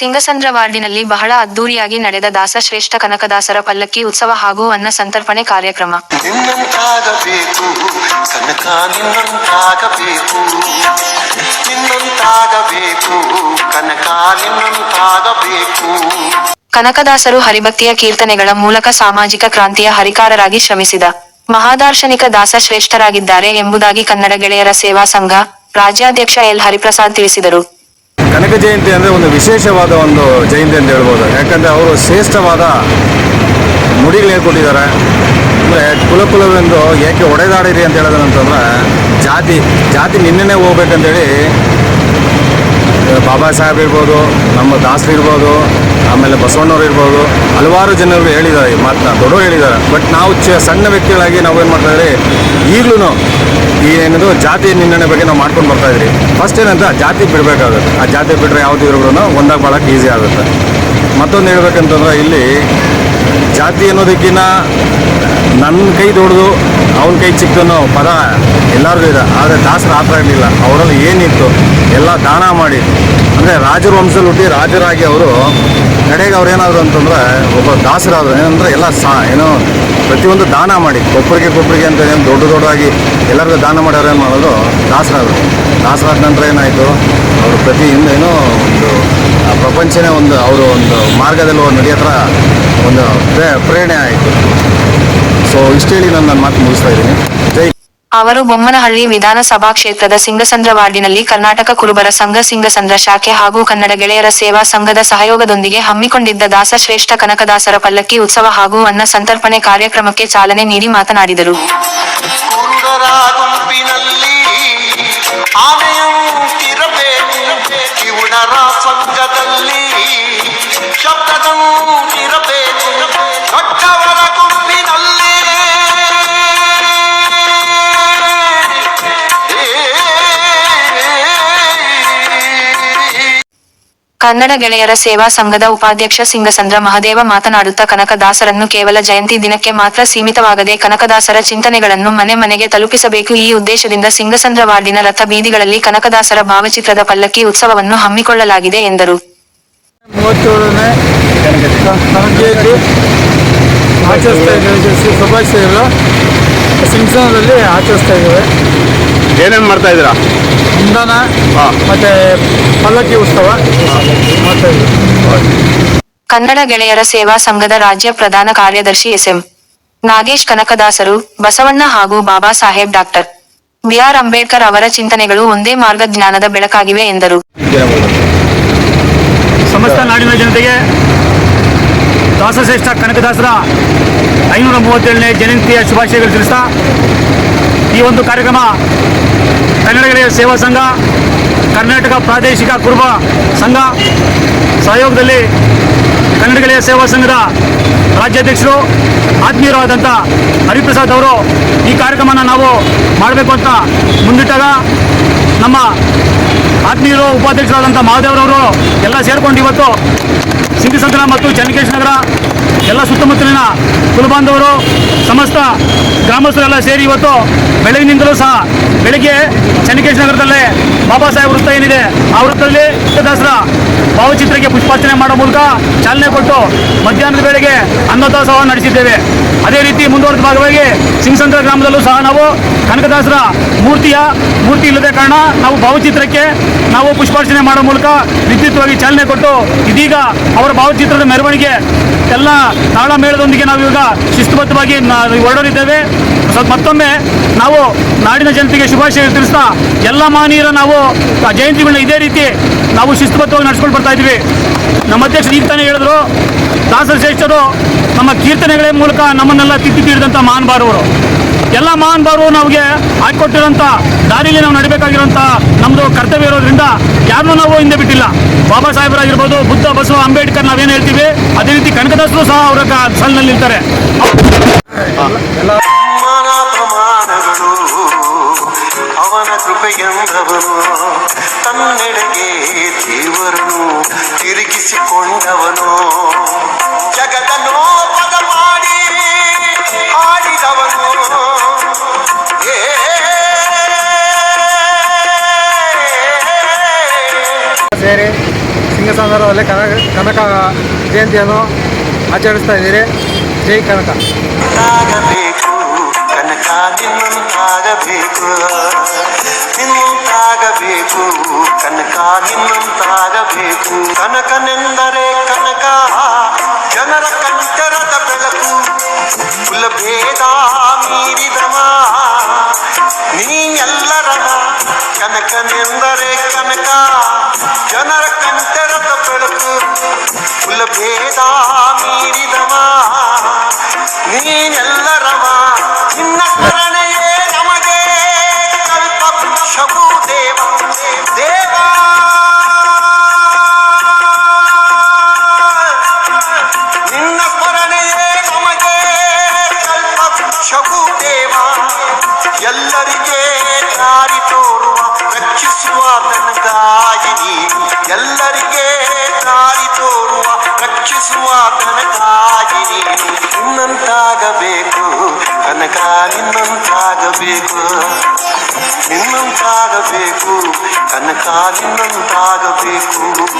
ಸಿಂಗಸಂದ್ರ ವಾರ್ಡಿನಲ್ಲಿ ಬಹಳ ಅದ್ದೂರಿಯಾಗಿ ನಡೆದ ದಾಸಶ್ರೇಷ್ಠ ಕನಕದಾಸರ ಪಲ್ಲಕ್ಕಿ ಉತ್ಸವ ಹಾಗೂ ಅನ್ನ ಸಂತರ್ಪಣೆ ಕಾರ್ಯಕ್ರಮ. ಕನಕದಾಸರು ಹರಿಭಕ್ತಿಯ ಕೀರ್ತನೆಗಳ ಮೂಲಕ ಸಾಮಾಜಿಕ ಕ್ರಾಂತಿಯ ಹರಿಕಾರರಾಗಿ ಶ್ರಮಿಸಿದ ಮಹಾದಾರ್ಶನಿಕ ದಾಸಶ್ರೇಷ್ಠರಾಗಿದ್ದಾರೆ ಎಂಬುದಾಗಿ ಕನ್ನಡ ಗೆಳೆಯರ ಸೇವಾ ಸಂಘ ರಾಜ್ಯಾಧ್ಯಕ್ಷ ಎಲ್ ಹರಿಪ್ರಸಾದ್ ತಿಳಿಸಿದರು. ಕನಕ ಜಯಂತಿ ಅಂದರೆ ಒಂದು ವಿಶೇಷವಾದ ಒಂದು ಜಯಂತಿ ಅಂತ ಹೇಳ್ಬೋದು. ಯಾಕಂದರೆ ಅವರು ಶ್ರೇಷ್ಠವಾದ ನುಡಿಗಳು ಹೇಳ್ಕೊಟ್ಟಿದ್ದಾರೆ. ಅಂದರೆ ಕುಲ ಕುಲವೆಂದು ಏಕೆ ಒಡೆದಾಡಿರಿ ಅಂತ ಹೇಳೋದಂತಂದ್ರೆ ಜಾತಿ ಜಾತಿ ನಿನ್ನೆನೇ ಹೋಗ್ಬೇಕಂತೇಳಿ ಬಾಬಾ ಸಾಹೇಬ್ ಇರ್ಬೋದು, ನಮ್ಮ ದಾಸರು ಇರ್ಬೋದು, ಆಮೇಲೆ ಬಸವಣ್ಣವ್ರು ಇರ್ಬೋದು, ಹಲವಾರು ಜನರು ಹೇಳಿದ್ದಾರೆ ಈ ದೊಡ್ಡವರು ಹೇಳಿದ್ದಾರೆ. ಬಟ್ ನಾವು ಚ, ಸಣ್ಣ ವ್ಯಕ್ತಿಗಳಾಗಿ ನಾವು ಏನು ಮಾಡ್ತಾ ಇದ್ರಿ ಈಗಲೂ ಈ ಏನದು ಜಾತಿ ನಿನ್ನೆ ಬಗ್ಗೆ ನಾವು ಮಾಡ್ಕೊಂಡು ಬರ್ತಾ ಇದ್ರಿ ಫಸ್ಟ್ ಏನಂತ ಜಾತಿ ಬಿಡಬೇಕಾಗುತ್ತೆ. ಆ ಜಾತಿ ಬಿಟ್ಟರೆ ಯಾವುದು ಇರೋರು ಒಂದಾಗಿ ಭಾಳಕ್ಕೆ ಈಸಿ ಆಗುತ್ತೆ. ಮತ್ತೊಂದು ಹೇಳ್ಬೇಕಂತಂದ್ರೆ ಇಲ್ಲಿ ಜಾತಿ ಅನ್ನೋದಕ್ಕಿಂತ ನನ್ನ ಕೈ ದೊಡ್ದು, ಅವನ ಕೈ ಚಿಕ್ಕನೋ ಪದ ಎಲ್ಲರಿಗೂ ಇದೆ. ಆದರೆ ದಾಸರ ಆ ಥರ ಇರಲಿಲ್ಲ ಅವರಲ್ಲಿ ಏನಿತ್ತು, ಎಲ್ಲ ದಾನ ಮಾಡಿ. ಅಂದರೆ ರಾಜರ ವಂಶದಲ್ಲಿ ಹುಟ್ಟಿ ರಾಜರಾಗಿ ಅವರು ಕಡೆಗೆ ಅವ್ರು ಏನಾದರು ಅಂತಂದ್ರೆ ಒಬ್ಬ ದಾಸರಾದ್ರು. ಏನಂದ್ರೆ ಎಲ್ಲ ಸಾ, ಏನೋ ಪ್ರತಿಯೊಂದು ದಾನ ಮಾಡಿ. ಕೊಬ್ಬರಿಗೆ ಕೊಬ್ಬರಿಗೆ ಅಂತ ಏನು ದೊಡ್ಡ ದೊಡ್ಡದಾಗಿ ಎಲ್ಲರಿಗೂ ದಾನ ಮಾಡೋರು ಏನು ಮಾಡೋದು? ದಾಸರಾದರು. ದಾಸರಾದ ನಂತರ ಏನಾಯಿತು? ಅವರು ಪ್ರತಿಯಿಂದ ಏನೋ ಒಂದು ಪ್ರಪಂಚನೇ ಒಂದು, ಅವರು ಒಂದು ಮಾರ್ಗದಲ್ಲಿ ನಡೆಯೋ ಥರ ಒಂದು ಪ್ರೇ- ಪ್ರೇರಣೆ ಆಯಿತು. ಸೊ ಇಷ್ಟು ಹೇಳಿ ನಾನು ನನ್ನ ಮಾತು ಮುಗಿಸ್ತಾ ಇದ್ದೀನಿ. ಜೈ ಅವರು ಬೊಮ್ಮನಹಳ್ಳಿ ವಿಧಾನಸಭಾ ಕ್ಷೇತ್ರದ ಸಿಂಗಸಂದ್ರ ವಾರ್ಡಿನಲ್ಲಿ ಕರ್ನಾಟಕ ಕುರುಬರ ಸಂಘ ಸಿಂಗಸಂದ್ರ ಶಾಖೆ ಹಾಗೂ ಕನ್ನಡ ಗೆಳೆಯರ ಸೇವಾ ಸಂಘದ ಸಹಯೋಗದೊಂದಿಗೆ ಹಮ್ಮಿಕೊಂಡಿದ್ದ ದಾಸಶ್ರೇಷ್ಠ ಕನಕದಾಸರ ಪಲ್ಲಕ್ಕಿ ಉತ್ಸವ ಹಾಗೂ ಅನ್ನ ಸಂತರ್ಪಣೆ ಕಾರ್ಯಕ್ರಮಕ್ಕೆ ಚಾಲನೆ ನೀಡಿ ಮಾತನಾಡಿದರು. ಕನ್ನಡ ಗೆಳೆಯರ ಸೇವಾ ಸಂಘದ ಉಪಾಧ್ಯಕ್ಷ ಸಿಂಗಸಂದ್ರ ಮಹದೇವ ಮಾತನಾಡುತ್ತಾ ಕನಕದಾಸರನ್ನು ಕೇವಲ ಜಯಂತಿ ದಿನಕ್ಕೆ ಮಾತ್ರ ಸೀಮಿತವಾಗದೆ ಕನಕದಾಸರ ಚಿಂತನೆಗಳನ್ನು ಮನೆ ಮನೆಗೆ ತಲುಪಿಸಬೇಕು ಈ ಉದ್ದೇಶದಿಂದ ಸಿಂಗಸಂದ್ರ ವಾರ್ಡಿನ ರಥ ಬೀದಿಗಳಲ್ಲಿ ಕನಕದಾಸರ ಭಾವಚಿತ್ರದ ಪಲ್ಲಕ್ಕಿ ಉತ್ಸವವನ್ನು ಹಮ್ಮಿಕೊಳ್ಳಲಾಗಿದೆ ಎಂದರು. ಏನೇನು ಮಾಡ್ತಾ ಇದ್ದೀರಾ? ಅನುದಾನ ಮತ್ತೆ ಪಲ್ಲಕ್ಕಿ ಉತ್ಸವ. ಮಾಡ್ತಾ ಇದ್ದೀವಿ ಕನ್ನಡ ಗೆಳೆಯರ ಸೇವಾ ಸಂಘದ ರಾಜ್ಯ ಪ್ರಧಾನ ಕಾರ್ಯದರ್ಶಿ ಎಸ್ಎಂ ನಾಗೇಶ್ ಕನಕದಾಸರು ಬಸವಣ್ಣ ಹಾಗೂ Baba Saheb doctor. B R Ambedkar ಅವರ ಚಿಂತನೆಗಳು ಒಂದೇ ಮಾರ್ಗ ಜ್ಞಾನದ ಬೆಳಕಾಗಿವೆ ಎಂದರು. ಸಮಸ್ತ ನಾಡಿನ ಜನತೆಗೆ ದಾಸಶ್ರೇಷ್ಠ ಕನಕದಾಸರ ಐನೂರ ಮೂವತ್ತೇಳನೇ ಜಯಂತಿಯ ಶುಭಾಶಯಗಳು ತಿಳಿಸ್ತಾ ಈ ಒಂದು ಕಾರ್ಯಕ್ರಮ ಕನ್ನಡ ಗೆಳೆಯ ಸೇವಾ ಸಂಘ, ಕರ್ನಾಟಕ ಪ್ರಾದೇಶಿಕ ಕುರುಬ ಸಂಘ ಸಹಯೋಗದಲ್ಲಿ ಕನ್ನಡ ಗೆಳೆಯ ಸೇವಾ ಸಂಘದ ರಾಜ್ಯಾಧ್ಯಕ್ಷರು ಆತ್ಮೀಯರಾದಂಥ ಹರಿಪ್ರಸಾದ್ ಅವರು ಈ ಕಾರ್ಯಕ್ರಮನ ನಾವು ಮಾಡಬೇಕು ಅಂತ ಮುಂದಿಟ್ಟಾಗ ನಮ್ಮ ಆತ್ಮೀಯರು ಉಪಾಧ್ಯಕ್ಷರಾದಂಥ ಮಹಾದೇವರವರು ಎಲ್ಲ ಸೇರಿಕೊಂಡು ಇವತ್ತು ಸಿಂಗಸಂದ್ರ ಮತ್ತು ಚನ್ನಕೇಶ್ ನಗರ ಎಲ್ಲ ಸುತ್ತಮುತ್ತಲಿನ ಕುಲಬಾಂಧವರು, ಸಮಸ್ತ ಗ್ರಾಮಸ್ಥರೆಲ್ಲ ಸೇರಿ ಇವತ್ತು ಬೆಳಗಿನಿಂದಲೂ ಸಹ ಬೆಳಿಗ್ಗೆ ಚನ್ನಕೇಶ್ ನಗರದಲ್ಲೇ ಬಾಬಾ ಸಾಹೇಬ್ ವೃತ್ತ ಏನಿದೆ, ಆ ವೃತ್ತದಲ್ಲಿ ದಸರಾ ಭಾವಚಿತ್ರಕ್ಕೆ ಪುಷ್ಪಾರ್ಚನೆ ಮಾಡೋ ಮೂಲಕ ಚಾಲನೆ ಕೊಟ್ಟು ಮಧ್ಯಾಹ್ನದ ವೇಳೆಗೆ ಅನ್ನದಾಸೋಹ ನಡೆಸಿದ್ದೇವೆ. ಅದೇ ರೀತಿ ಮುಂದುವರೆದ ಭಾಗವಾಗಿ ಸಿಂಗಸಂದ್ರ ಗ್ರಾಮದಲ್ಲೂ ಸಹ ನಾವು ಕನಕದಾಸರ ಮೂರ್ತಿಯ ಮೂರ್ತಿ ಇಲ್ಲದ ಕಾರಣ ನಾವು ಭಾವಚಿತ್ರಕ್ಕೆ ನಾವು ಪುಷ್ಪಾರ್ಚನೆ ಮಾಡೋ ಮೂಲಕ ವಿದ್ಯುತ್ವಾಗಿ ಚಾಲನೆ ಕೊಟ್ಟು ಇದೀಗ ಅವರ ಭಾವಚಿತ್ರದ ಮೆರವಣಿಗೆ ಎಲ್ಲ ತಾಳಮೇಳದೊಂದಿಗೆ ನಾವು ಇವಾಗ ಶಿಸ್ತುಬದ್ಧವಾಗಿ ಹೊರಡಲಿದ್ದೇವೆ. ಮತ್ತೊಮ್ಮೆ ನಾವು ನಾಡಿನ ಜನತೆಗೆ ಶುಭಾಶಯ ತಿಳಿಸ್ತಾ ಎಲ್ಲ ಮಾನೀಯರ ನಾವು ಜಯಂತಿಗಳನ್ನ ಇದೇ ರೀತಿ ನಾವು ಶಿಸ್ತುಬದ್ಧವಾಗಿ ನಡೆಸ್ಕೊಂಡು ಬರ್ತಾ ಇದ್ವಿ ನಮ್ಮ ಅಧ್ಯಕ್ಷರು ಈಗ ತಾನೇ ಹೇಳಿದ್ರು, ದಾಸರ ಶ್ರೇಷ್ಠರು ನಮ್ಮ ಕೀರ್ತನೆಗಳ ಮೂಲಕ ನಮ್ಮನ್ನೆಲ್ಲ ತಿದ್ದಿ ತೀರಿದಂಥ ಬಾರವರು. ಎಲ್ಲ ಮಹಾನುಭಾವರು ನಮಗೆ ಹಾಕಿಕೊಟ್ಟಿರೋಂಥ ದಾರಿಯಲ್ಲಿ ನಾವು ನಡಬೇಕಾಗಿರುವಂಥ ನಮ್ಮದು ಕರ್ತವ್ಯ ಇರೋದ್ರಿಂದ ಯಾರನ್ನೂ ನಾವು ಹಿಂದೆ ಬಿಟ್ಟಿಲ್ಲ. ಬಾಬಾ ಸಾಹೇಬರಾಗಿರ್ಬೋದು, ಬುದ್ಧ, ಬಸವ, ಅಂಬೇಡ್ಕರ್ ನಾವೇನು ಹೇಳ್ತೀವಿ, ಅದೇ ರೀತಿ ಕನಕದಾಸರು ಸಹ ಅವರ ಸಾಲಿನಲ್ಲಿ ನಿಲ್ತಾರೆ. ಅವನ ಕೃಪೆಯೆಂದವನು ತನ್ನೆಡೆಗೆ ದೇವರನು ತಿರುಗಿಸಿಕೊಂಡವನು ಜಗದನು ಪದ ಮಾಡಿ ಆಡಿದವನು ಸೇರಿ ಸಿಂಗಸಂದರದಲ್ಲಿ ಕನಕ ಕನಕ ಜಯಂತಿಯನ್ನು ಆಚರಿಸ್ತಾ ಇದ್ದೀರಿ ಜೈ ಕನಕ ಕನಕ ನಿನ್ನಂತಾಗಬೇಕು ನಿಂತಾಗಬೇಕು ಕನಕ ನಿನ್ನಂತಾಗಬೇಕು ಕನಕನೆಂದರೆ ಕನಕ, ಜನರ ಕಂಠರದ ಬೆಳಕು. ಕುಲಭೇದ ಮೀರಿದವ ಎಲ್ಲರ ಕನಕನೆಂದರೆ ಕನಕ, ಜನರ ಕಂಠರದ ಬೆಳಕು. ಕುಲಭೇದ ಮೀರಿದವ ನೀನೆಲ್ಲರವ ಎಲ್ಲರಿಗೆ ದಾರಿ ತೋರುವ, ರಕ್ಷಿಸುವ ತನಗಾಗಿ ನೀನು ಎಲ್ಲರಿಗೆ ದಾರಿ ತೋರುವ, ರಕ್ಷಿಸುವ ತನಗಾಗಿ ನೀನು ನಿನ್ನಂತಾಗಬೇಕು, ಕನಕ ನಿನ್ನಂತಾಗಬೇಕು ನಿನ್ನಂತಾಗಬೇಕು ಕನಕ ನಿನ್ನಂತಾಗಬೇಕು